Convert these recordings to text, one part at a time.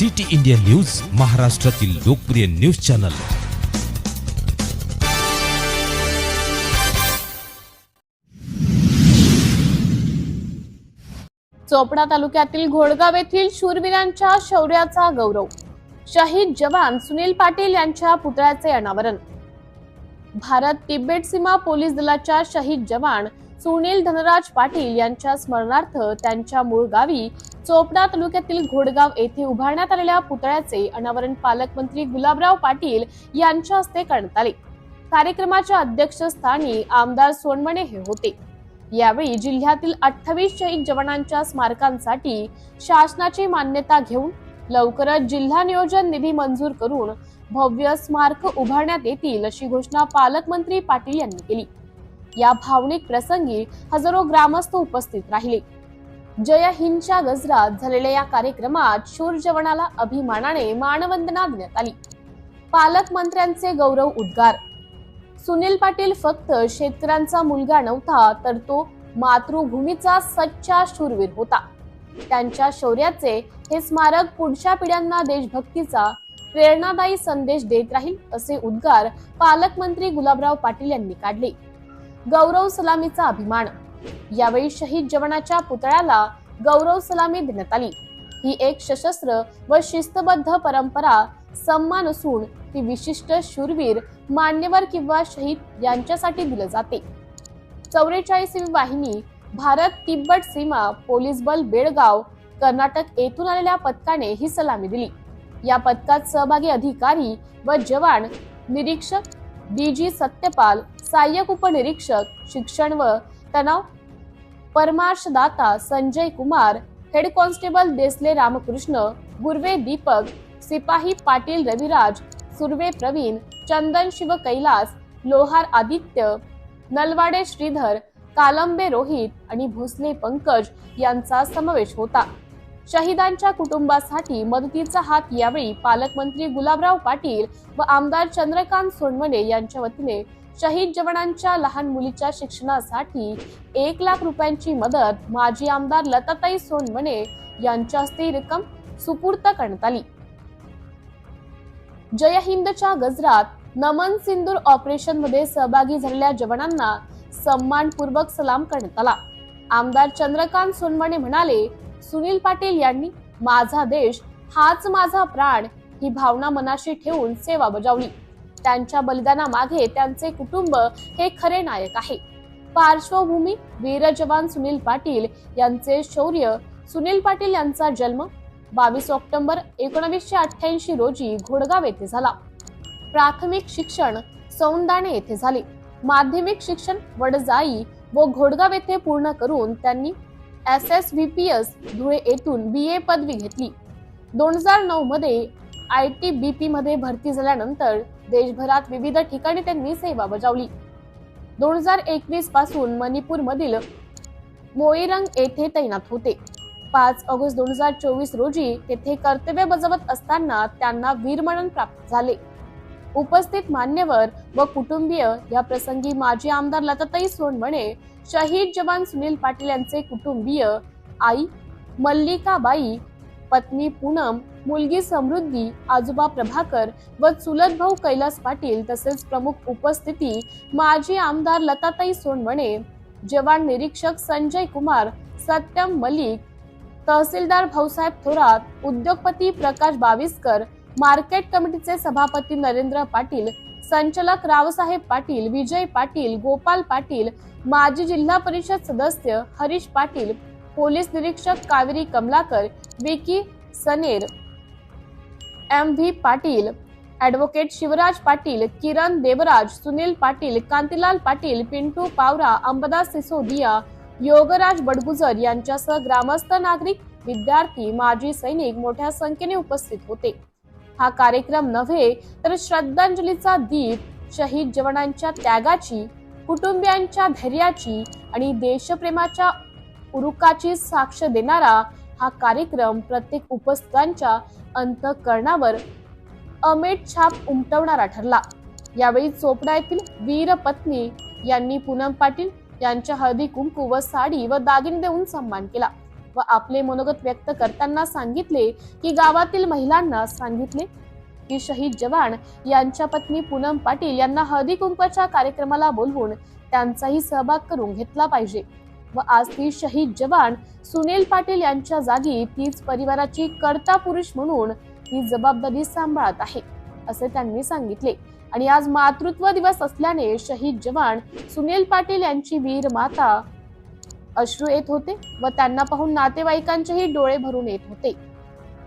City India news महाराष्ट्रातील लोकप्रिय news channel. Chopra तालुक्यातील घोडगाव येथील शूरवीरांच्या शौर्याचा गौरव. शहीद जवान सुनील पाटील यांच्या पुतळ्याचे अनावरण. भारत तिबेट सीमा पोलीस दलाच्या शहीद जवान सुनील धनराज पाटील यांच्या स्मरणार्थ त्यांच्या मूळ गावी चोपडा तालुक्यातील घोडगाव येथे उभारण्यात आलेल्या पुतळ्याचे अनावरण पालकमंत्री गुलाबराव पाटील यांच्या हस्ते करण्यात आले. कार्यक्रमाच्या अध्यक्षस्थानी आमदार सोनवणे हे होते. यावेळी जिल्ह्यातील अठ्ठावीस शहीद जवानांच्या स्मारकांसाठी शासनाची मान्यता घेऊन लवकरच जिल्हा नियोजन निधी मंजूर करून भव्य स्मारक उभारण्यात येतील अशी घोषणा पालकमंत्री पाटील यांनी केली. या भावनिक प्रसंगी हजारो ग्रामस्थ उपस्थित राहिले. जय हिंदच्या गजरात झालेल्या या कार्यक्रमात शूर जवानाला अभिमानाने मानवंदना देण्यात आली. पालकमंत्र्यांचे गौरव उद्गार. सुनील पाटील फक्त शेतकऱ्यांचा मुलगा नव्हता तर तो मातृभूमीचा सच्चा शूरवीर होता. त्यांच्या शौर्याचे हे स्मारक पुढच्या पिढ्यांना देशभक्तीचा प्रेरणादायी संदेश देत राहील असे उद्गार पालकमंत्री गुलाबराव पाटील यांनी काढले. गौरव सलामीचा अभिमान. यावेळी शहीद जवानाच्या पुतळ्याला गौरव सलामी देण्यात आली. ही एक सशस्त्र व शिस्तबद्ध परंपरा सन्मान असून ती विशिष्ट शूरवीर मान्यवर किंवा शहीद यांच्यासाठी दिलं जाते. चौवेचाळीसवी वाहिनी भारत तिब्बत सीमा पोलीस बल बेळगाव कर्नाटक येथून आलेल्या पथकाने ही सलामी दिली. या पथकात सहभागी अधिकारी व जवान निरीक्षक डीजी सत्यपाल सहाय्यक उपनिरीक्षक शिक्षण व तणाव? परमार्शदाता संजय कुमार हेड कॉन्स्टेबल देसले रामकृष्ण गुर्वे दीपक सिपाही पाटील रविराज सुर्वे प्रवीण चंदन शिव कैलास लोहार आदित्य नलवाडे श्रीधर कालंबे रोहित आणि भोसले पंकज यांचा समावेश होता. शहीदांच्या कुटुंबासाठी मदतीचा हात यावेळी पालकमंत्री गुलाबराव पाटील व आमदार चंद्रकांत सोनवणे यांच्या वतीने शहीद जवानांच्या लहान मुलीच्या शिक्षणासाठी एक लाख रुपयांची मदत माजी आमदार लताताई सोनवणे यांच्या हस्ते रक्कम सुपूर्त करण्यात आली. जय हिंदच्या गजरात नमन सिंदूर ऑपरेशनमध्ये सहभागी झालेल्या जवानांना सन्मानपूर्वक सलाम करण्यात आला. आमदार चंद्रकांत सोनवणे म्हणाले सुनील पाटील यांनी माझा देश हाच माझा प्राण ही भावना मनाशी ठेवून सेवा बजावली. त्यांच्या बलिदानामागे त्यांचे कुटुंब हे खरे नायक आहे. पार्श्वभूमी वीर जवान सुनील पाटील यांचे शौर्य. सुनील पाटील यांचा जन्म बावीस ऑक्टोबर एकोणीसशे अठ्ठ्याऐंशी रोजी घोडगाव येथे झाला. प्राथमिक शिक्षण सौंदाणे येथे झाले. माध्यमिक शिक्षण वडजाई व घोडगाव येथे पूर्ण करून त्यांनी S S V P S Dhule येथून बी ए पदवी घेतली. दोन हजार नऊ मध्ये आय टी बी पी मध्ये भरती झाल्यानंतर देशभरात विविध ठिकाणी त्यांनी सेवा बजावली. दोन हजार एकवीसपासून मणिपूर मधील मोईरंग येथे तैनात होते. पाच ऑगस्ट दोन हजार चोवीस रोजी तेथे कर्तव्य बजावत असताना त्यांना वीरमरण प्राप्त झाले. उपस्थित मान्यवर व कुटुंबीय या प्रसंगी माजी आमदार लताताई सोनवणे शहीद जवान सुनील पाटील यांचे कुटुंबीय आई मल्लिकाबाई पत्नी पूनम मुलगी समृद्धी आजोबा प्रभाकर व चुलत भाऊ कैलास पाटील तसेच प्रमुख उपस्थिती माजी आमदार लताताई सोनवणे जवान निरीक्षक संजय कुमार सत्यम मलिक तहसीलदार भाऊसाहेब थोरात उद्योगपती प्रकाश बाविस्कर मार्केट कमिटीचे सभापती नरेंद्र पाटील संचालक रावसाहेब पाटील विजय पाटील गोपाल पाटील माजी जिल्हा परिषद सदस्य हरीश पाटील पोलीस निरीक्षक Kaveri Kamalakar Vicky Saner M V Patil advocate Shivraj Patil Kiran Devraj Sunil Patil Kantilal Patil Pintu Pawara Ambadas Sisodia Yograj Badgujar यांच्यासह ग्रामस्थ नागरिक विद्यार्थी माजी सैनिक मोठ्या संख्येने उपस्थित होते. हा कार्यक्रम नव्हे तर श्रद्धांजलीचा दीप शहीद जवानांच्या त्यागाची कुटुंबियांच्या धैर्याची आणि देशप्रेमाच्या उरुकाची साक्ष देणारा हा कार्यक्रम प्रत्येक उपस्थितांच्या अंतकरणावर अमेट छाप उमटवणारा ठरला. यावेळी चोपडा येथील वीर पत्नी यांनी पूनम पाटील यांच्या हळदी कुंकू व साडी व दागिने देऊन सन्मान केला व आपले मनोगत व्यक्त करताना सांगितले की गावातील महिलांना सांगितले की शहीद जवान यांच्या पत्नी पूनम पाटील यांना हळदी कुंकवाच्या कार्यक्रमाला बोलवून त्यांचाही सहभाग करून घेतला पाहिजे. व आज ती शहीद जवान सुनील पाटील यांच्या जागी तीच परिवाराची कर्ता पुरुष म्हणून ही जबाबदारी सांभाळत आहे असे त्यांनी सांगितले. आणि आज मातृत्व दिवस असल्याने शहीद जवान सुनील पाटील यांची वीर माता अश्रू येत होते व त्यांना पाहून नातेवाईकांचेही डोळे भरून येत होते.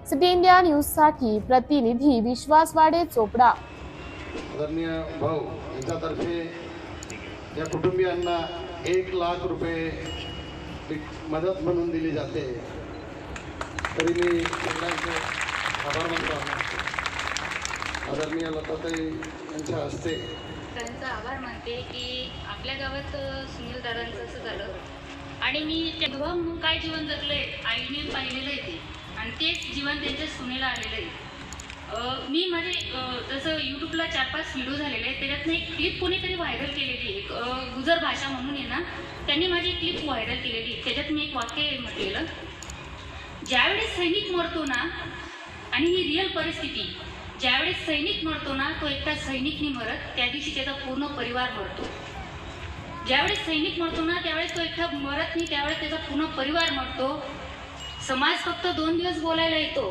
सिटी इंडिया न्यूजसाठी प्रतिनिधी विश्वास वाडे चोपडा. आदरणीय भाऊ यांच्यातर्फे या कुटुंबियांना एक लाख रुपये मदत म्हणून दिली जाते. तरी मी सगळ्यांचे आभार मानतो. आदरणीय लताताई यांच्या हस्ते. त्यांचा आभार मानते की आपल्या गावात सुनील दादांचं असं झालं. आणि मी ते विधवा म्हणून काय जीवन जगलंय आईने पाहिलेलं आहे ते. आणि तेच जीवन त्यांच्या सुनेला आलेलं आहे. मी माझे जसं यूट्यूबला चार पाच व्हिडिओ झालेले आहेत. त्याच्यातनं एक क्लिप कोणीतरी व्हायरल केलेली एक गुजर भाषा म्हणून आहे ना त्यांनी माझी क्लिप व्हायरल केलेली त्याच्यात मी एक वाक्य म्हटलेलं ज्यावेळेस सैनिक मरतो ना आणि ही रिअल परिस्थिती ज्यावेळेस सैनिक मरतो ना तो एकटा सैनिकनी मरत त्या दिवशी त्याचा पूर्ण परिवार मरतो. ज्यावेळेस सैनिक मरतो ना त्यावेळेस तो एकटा मरत नाही त्यावेळेस त्याचा पूर्ण परिवार मरतो. समाज फक्त दोन दिवस बोलायला येतो.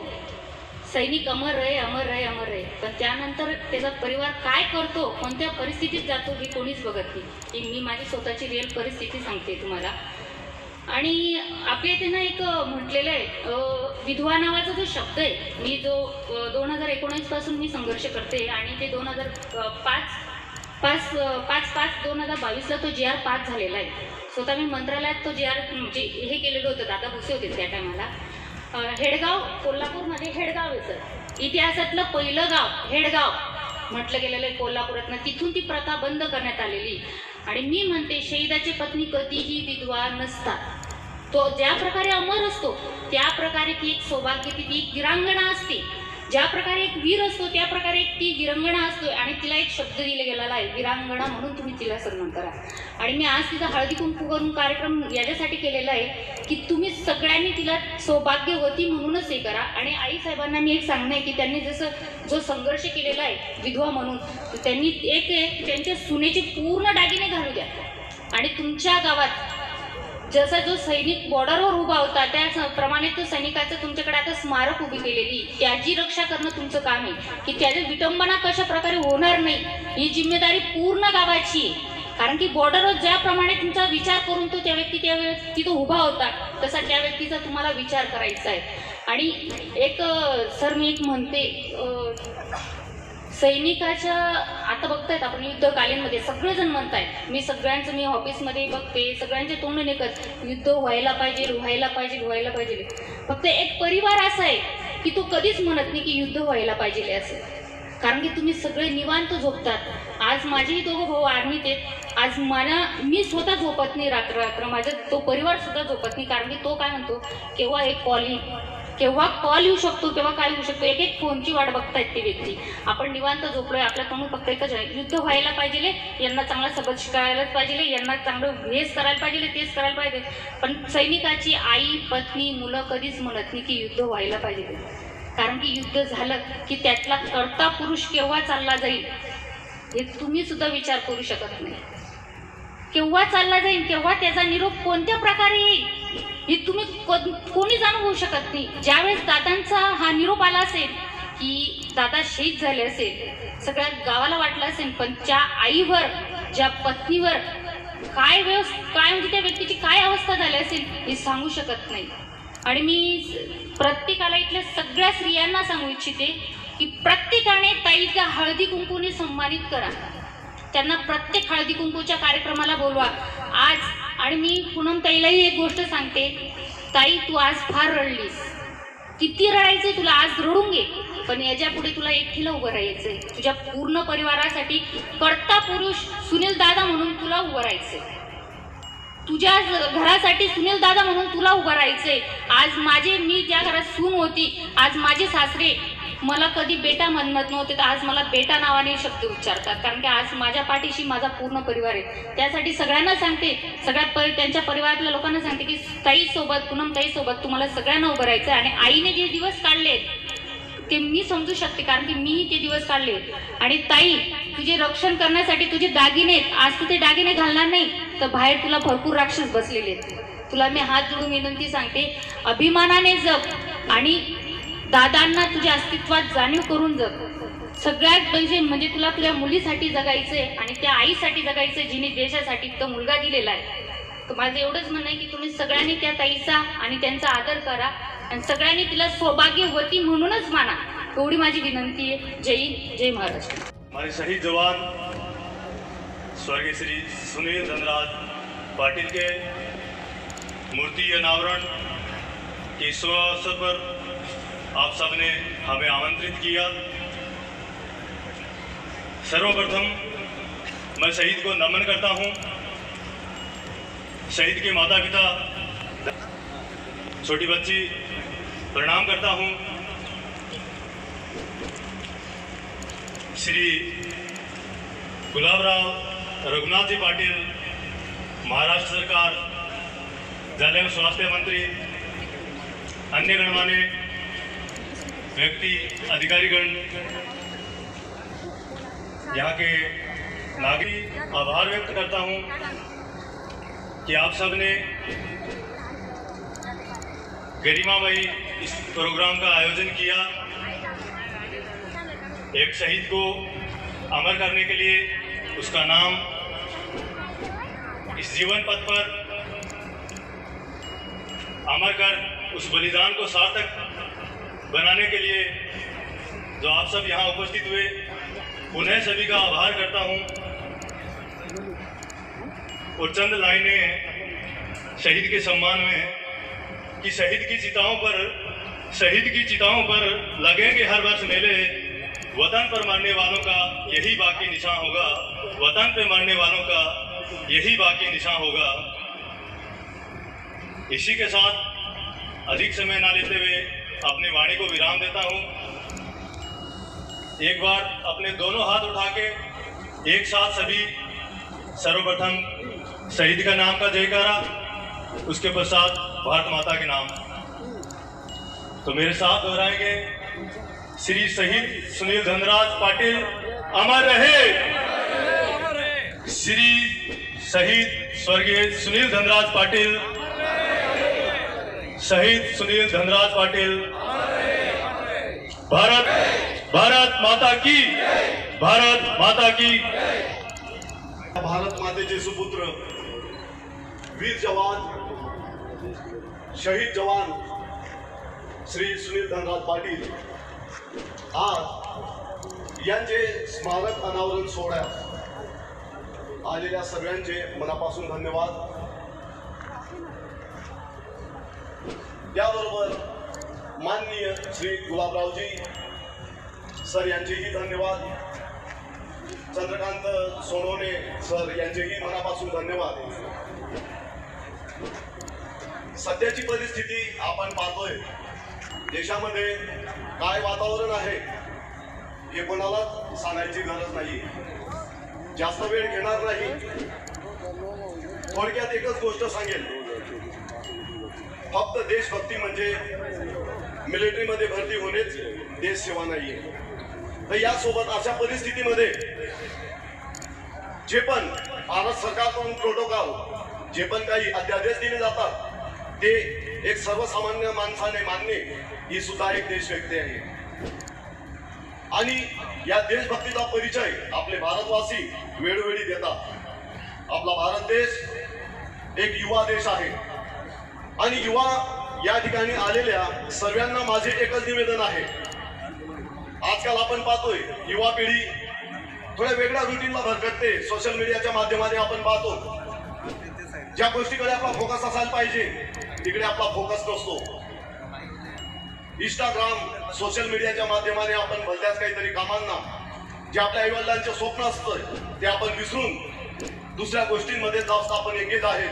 सैनिक अमर आहे अमर रहे अमर आहे पण त्यानंतर त्याचा परिवार काय करतो कोणत्या परिस्थितीत जातो हे कोणीच बघत नाही. ही मी माझी स्वतःची रिअल परिस्थिती सांगते तुम्हाला. आणि आपल्या इथे ना एक म्हटलेलं आहे विधवा नावाचा जो शब्द आहे मी जो दोन हजार एकोणीसपासून मी संघर्ष करते आणि ते दोन हजार पाच पाच पाच पाच दोन हजार बावीसला तो जे आर पास झालेला आहे. स्वतः मी मंत्रालयात तो जे आर म्हणजे हे केलेलं होतं दादा भुसे होते त्या टायमाला हेडगाव कोल्हापूरमध्ये हेडगाव आहे सर. इतिहासातलं पहिलं गाव हेडगाव म्हटलं गेलेलं आहे कोल्हापुरातनं. तिथून ती प्रथा बंद करण्यात आलेली. आणि मी म्हणते शहीदाची पत्नी कधीही विधवा नसतात. तो ज्या प्रकारे अमर असतो त्या प्रकारे ती एक सौभाग्य ती एक गिरांगणा असते. ज्या प्रकारे एक वीर असतो त्या प्रकारे एक ती गिरंगणा असतो आणि तिला एक शब्द दिला गेलेला आहे वीरांगणा म्हणून तुम्ही तिला सन्मान करा. आणि मी आज तिचा हळदी कुंकू करून कार्यक्रम याच्यासाठी केलेला आहे की तुम्ही सगळ्यांनी तिला सौभाग्यवती म्हणूनच हे करा. आणि आई साहेबांना मी एक सांगणं आहे की त्यांनी जसं जो संघर्ष केलेला आहे विधवा म्हणून त्यांनी एक एक त्यांच्या सुनेचे पूर्ण दागिने घालू द्या. आणि तुमच्या गावात जसा जो सैनिक बॉर्डरवर उभा होता त्याप्रमाणे तो सैनिकाचं तुमच्याकडे आता स्मारक उभी केलेली त्याची रक्षा करणं तुमचं काम आहे. की त्याची विटंबना कशा प्रकारे होणार नाही ही जिम्मेदारी पूर्ण गावाची आहे. कारण की बॉर्डरवर ज्याप्रमाणे तुमचा विचार करून तो त्या व्यक्ती त्यावेळेस तिथं उभा होता तसा त्या व्यक्तीचा तुम्हाला विचार करायचा आहे. आणि एक सर मी एक म्हणते सैनिकाच्या आता बघतायत आपण युद्धकालीनमध्ये. सगळेजण म्हणतायत मी सगळ्यांचं मी ऑफिसमध्ये बघते सगळ्यांचे तोंड एकच युद्ध व्हायला पाहिजे व्हायला पाहिजे व्हायला पाहिजे. फक्त एक परिवार असा आहे की तो कधीच म्हणत नाही की युद्ध व्हायला पाहिजे असं. कारण की तुम्ही सगळे निवांत झोपतात. आज माझेही दोघं भाऊ आर्मीत आहेत. आज मला मी स्वतः झोपत नाही रात्र रात्र. माझा तो परिवार सुद्धा झोपत नाही. कारण की तो काय म्हणतो केव्हा एक कॉलिंग केव्हा कॉल येऊ शकतो केव्हा काय येऊ शकतो एक एक फोनची वाट बघतायत ते व्यक्ती. आपण निवांत झोपलोय आपल्या तोंडून फक्त एकच युद्ध व्हायला पाहिजे यांना चांगला सबद शिकायलाच पाहिजे यांना चांगलं हेच करायला पाहिजे तेच करायला पाहिजे. पण सैनिकाची आई पत्नी मुलं कधीच म्हणत नाही की युद्ध व्हायला पाहिजे. कारण की युद्ध झालं की त्यातला कर्ता पुरुष केव्हा चालला जाईल हे तुम्ही सुद्धा विचार करू शकत नाही. केव्हा चालला जाईल केव्हा त्याचा निरोप कोणत्या प्रकारे येईल हे तुम्ही कोणी जाणून होऊ शकत नाही. ज्यावेळेस दादांचा हा निरोप आला असेल की दादा शहीद झाले असेल सगळ्या गावाला वाटलं असेल पण ज्या आईवर ज्या पत्नीवर काय व्यवस काय म्हणजे त्या व्यक्तीची काय अवस्था झाली असेल हे सांगू शकत नाही. आणि मी प्रत्येकाला इथल्या सगळ्या स्त्रियांना सांगू इच्छिते की प्रत्येकाने ताईच्या हळदी कुंकूने सन्मानित करा. त्यांना प्रत्येक हळदी कुंकूच्या कार्यक्रमाला बोलवा. आज आणि मी पूनम ताईलाही एक गोष्ट सांगते. ताई तू आज फार रडलीस. किती रडायचंय तुला आज रडून घे. पण याच्यापुढे तुला एकटीला उभं राहायचंय. तुझ्या पूर्ण परिवारासाठी कर्ता पुरुष सुनील दादा म्हणून तुला उभं राहायचंय. तुझ्या घरासाठी सुनील दादा म्हणून तुला उभं राहायचंय. आज माझे मी ज्या घरात सून होती आज माझे सासरे मला कधी बेटा म्हणत नव्हते तर आज मला बेटा नावाने शब्द उच्चारतात. कारण की आज माझ्या पाठीशी माझा पूर्ण परिवार आहे. त्यासाठी सगळ्यांना सांगते सगळ्या परि त्यांच्या परिवारातल्या लोकांना सांगते की ताईसोबत पूनम ताईसोबत तुम्हाला सगळ्यांना उभं राहायचं आहे आणि आईने जे दिवस काढले ते मी समजू शकते. कारण की मी ते दिवस काढले. आणि ताई तुझे रक्षण करण्यासाठी तुझे दागिने आज तू ते दागिने घालणार नाही तर बाहेर तुला भरपूर राक्षस बसलेले आहेत. तुला मी हात जोडून विनंती सांगते अभिमानाने जग आणि दादांना तुझ्या अस्तित्वात जाणीव करून जग. सगळ्यात पैसे म्हणजे तुला तुझ्या मुलीसाठी जगायचंय आणि त्या आईसाठी जगायचंय जिने देशासाठी तो मुलगा दिलेला आहे. तर माझं एवढंच म्हणणं आहे की तुम्ही सगळ्यांनी त्या ताईचा आणि त्यांचा आदर करा आणि सगळ्यांनी तिला सौभाग्यवती म्हणूनच माना. एवढी माझी विनंती आहे. जय जय महाराष्ट्र. माझे शहीद जवान स्वर्गीय श्री सुनील धनराज पाटिल के मूर्ति अनावरण के शुभ अवसर पर आप सबने हमें आमंत्रित किया। सर्वप्रथम मैं शहीद को नमन करता हूँ। शहीद के माता पिता छोटी बच्ची, प्रणाम करता हूँ। श्री गुलाबराव रघुनाथ जी पाटिल, महाराष्ट्र सरकार, जल एवं स्वास्थ्य मंत्री, अन्य गणमान्य व्यक्ति अधिकारीगण यहाँ के नागरिक आभार व्यक्त करता हूँ कि आप सबने गरिमामयी इस प्रोग्राम का आयोजन किया। एक शहीद को अमर करने के लिए उसका नाम इस जीवन पथ पर अमर कर उस बलिदान को सार्थक बनाने के लिए जो आप सब यहाँ उपस्थित हुए, उन्हें सभी का आभार करता हूँ। और चंद लाइनें शहीद के सम्मान में कि शहीद की चिताओं पर, शहीद की चिताओं पर लगेंगे हर वर्ष मेले वतन पर मरने वालों का यही बाकी निशान होगा। वतन पे मरने वालों का यही बाकी निशान होगा। इसी के साथ अधिक समय ना लेते हुए अपनी वाणी को विराम देता हूँ। एक बार अपने दोनों हाथ उठा के एक साथ सभी सर्वप्रथम शहीद का नाम का जयकारा उसके पश्चात भारत माता के नाम। तो मेरे साथ दोहराएँगे। श्री शहीद सुनील धनराज पाटिल अमर रहे। श्री शहीद स्वर्गीय सुनील धनराज पाटिल शहीद सुनील धनराज पाटील. भारत भारत माता की भारत माता की. भारत मातेचे सुपुत्र वीर जवान शहीद जवान श्री सुनील धनराज पाटील. आज यांचे स्मारक अनावरण सोहळ्यात आलेल्या सगळ्यांचे मनापासून धन्यवाद. त्याबरोबर माननीय श्री गुलाबरावजी सर यांचेही धन्यवाद. चंद्रकांत सोनवणे सर यांचेही मनापासून धन्यवाद. सध्याची परिस्थिती आपण पाहतोय. देशामध्ये काय वातावरण आहे हे कोणालाच सांगायची गरज नाही. जास्त वेळ घेणार नाही. थोडक्यात एकच गोष्ट सांगेल फक्त देशभक्ती म्हणजे मिलिटरीमध्ये भरती होणेच देश सेवा नाहीये. तर यासोबत अशा परिस्थितीमध्ये जे पण भारत सरकारकडून प्रोटोकॉल जे पण काही अध्यादेश दिले जातात ते एक सर्वसामान्य माणसाने मानणे ही सुद्धा एक देशव्यक्ती आहे. आणि या देशभक्तीचा परिचय आपले भारतवासी वेळोवेळी देतात. आपला भारत देश एक युवा देश आहे. आणि युवा या ठिकाणी आलेल्या सर्वांना माझे एकच निवेदन आहे. आजकाल आपण पाहतोय युवा पिढी थोड्या वेगळ्या रुटीनला भरकटते सोशल मीडियाच्या माध्यमाने आपण पाहतो. ज्या गोष्टीकडे आपला फोकस असायला पाहिजे तिकडे आपला फोकस नसतो. इंस्टाग्राम सोशल मीडियाच्या माध्यमाने आपण भलत्याच काहीतरी कामांना जे आपल्या आईवडिलांचे स्वप्न असतं ते आपण विसरून दुसऱ्या गोष्टींमध्ये जास्त आपण एकेत आहे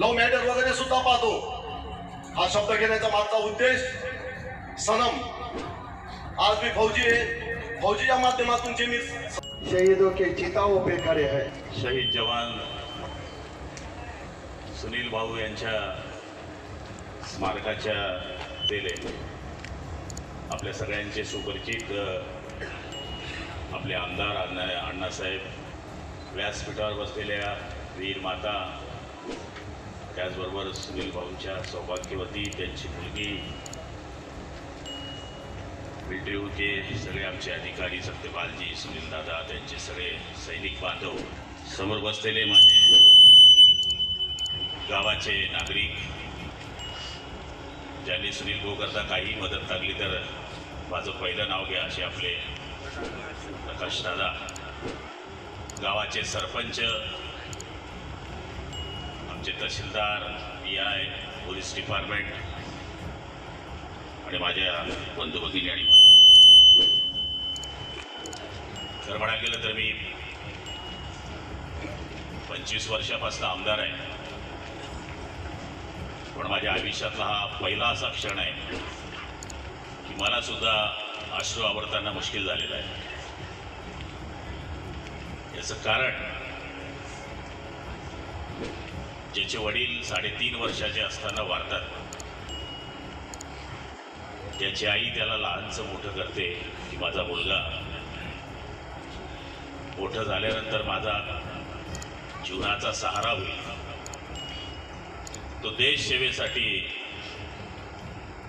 लव्ह मॅटर वगैरे सुद्धा पाहतो. हा शब्द घेण्याचा मागचा उद्देश सनम. आज भी फौजी है फौजी या माध्यमातून जे मी शहीदों के चिताओं पे खड़े हैं. शहीद जवान सुनील भाऊ यांच्या स्मारकाच्या दिले आपल्या सगळ्यांचे सुपरिचित आपले आमदार अण्णा अण्णासाहेब व्यासपीठावर बसलेल्या वीर माता त्याचबरोबर सुनील भाऊंच्या सौभाग्यवती त्यांची मुलगी. मिलिटरी होते सगळे आमचे अधिकारी सत्यपालजी सुनील दादा त्यांचे सगळे सैनिक बांधव समोर बसलेले माझे गावाचे नागरिक. ज्यांनी सुनील भाऊ करता काही मदत लागली तर माझं पहिलं नाव घ्या असे आपले प्रकाश दादा. गावाचे सरपंच आमचे तहसीलदार पी आय पोलीस डिपार्टमेंट आणि माझ्या बंधू भगिनी आणि जर तर म्हणायला गेलं तर मी पंचवीस वर्षापासून आमदार आहे. पण माझ्या आयुष्यातला हा पहिला असा क्षण आहे की मला सुद्धा अश्रू आवडताना मुश्किल झालेलं आहे. याचं कारण ज्याचे वडील साडेतीन वर्षाचे असताना वारतात. त्याची आई त्याला लहानचं मोठं करते की माझा मुलगा. मोठं झाल्यानंतर माझा जीवनाचा सहारा होईल. तो देश सेवेसाठी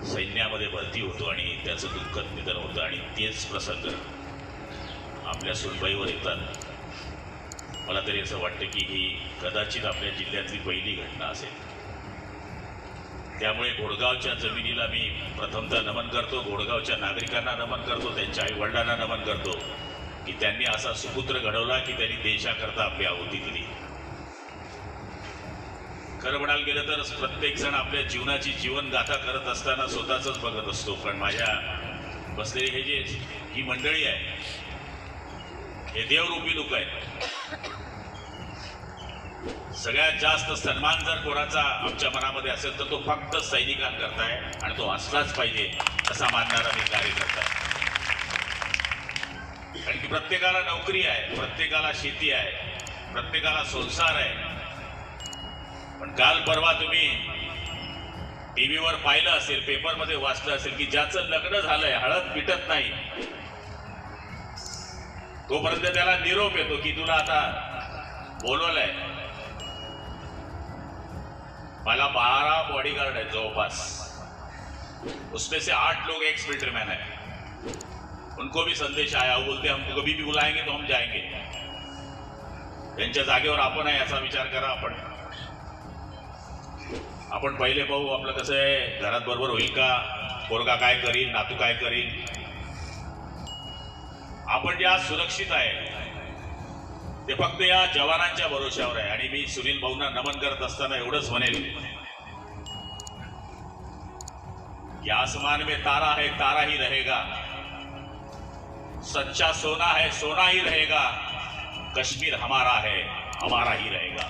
सैन्यामध्ये भरती होतो आणि त्याचं दुःखद निधन होतं आणि तेच प्रसंग आपल्या सुनबाईवर येतात. मला तरी असं वाटतं की ही कदाचित आपल्या जिल्ह्यातली पहिली घटना असेल. त्यामुळे घोडगावच्या जमिनीला मी प्रथमतः नमन करतो घोडगावच्या नागरिकांना नमन करतो त्यांच्या आई वडिलांना नमन करतो की त्यांनी असा सुपुत्र घडवला की त्यांनी देशाकरता आपली आहुती दिली. खरं म्हणायला गेलं तर प्रत्येक जण आपल्या जीवनाची जीवनगाथा करत असताना स्वतःच बघत असतो पण माझ्या बसलेली हे जे ही मंडळी आहे हे देवरूपी लोक आहेत. सगळ्यात जास्त सन्मान जर कोणाचा आमच्या मनामध्ये असेल तर तो फक्त सैनिकांकरता आहे आणि तो असलाच पाहिजे असा मानणारा मी कार्यकर्ता आहे. कारण की प्रत्येकाला नोकरी आहे प्रत्येकाला शेती आहे प्रत्येकाला संसार आहे. पण काल परवा तुम्ही टीव्हीवर पाहिलं असेल पेपरमध्ये वाचलं असेल की ज्याचं लग्न झालंय हळद पिटत नाही. तोपर्यंत त्याला निरोप येतो की तुला आता बोलवलंय. मला बारा बॉडीगार्ड है जवळपास. उसमें से आठ लोग एक्स फिल्टरमॅन मैन है. उनको भी संदेश आया वो बोलते हमको कभी भी बुलाएंगे तो हम जाएंगे. त्यांच्या जागेवर आपण आहे असा विचार करा आपण. आपण पहिले पाहू आपलं कसं आहे घरात बरोबर होईल का? पोरगा काय करीन नातू काय करीन? आपण जे आज सुरक्षित आहे ते फक्त या जवानांच्या भरोश्यावर आहे. आणि मी सुनील भाऊंना नमन करत असताना एवढंच म्हणेल कि आसमान में तारा है तारा ही रहेगा. सच्चा सोना है सोना ही रहेगा. कश्मीर हमारा है हमारा ही रहेगा.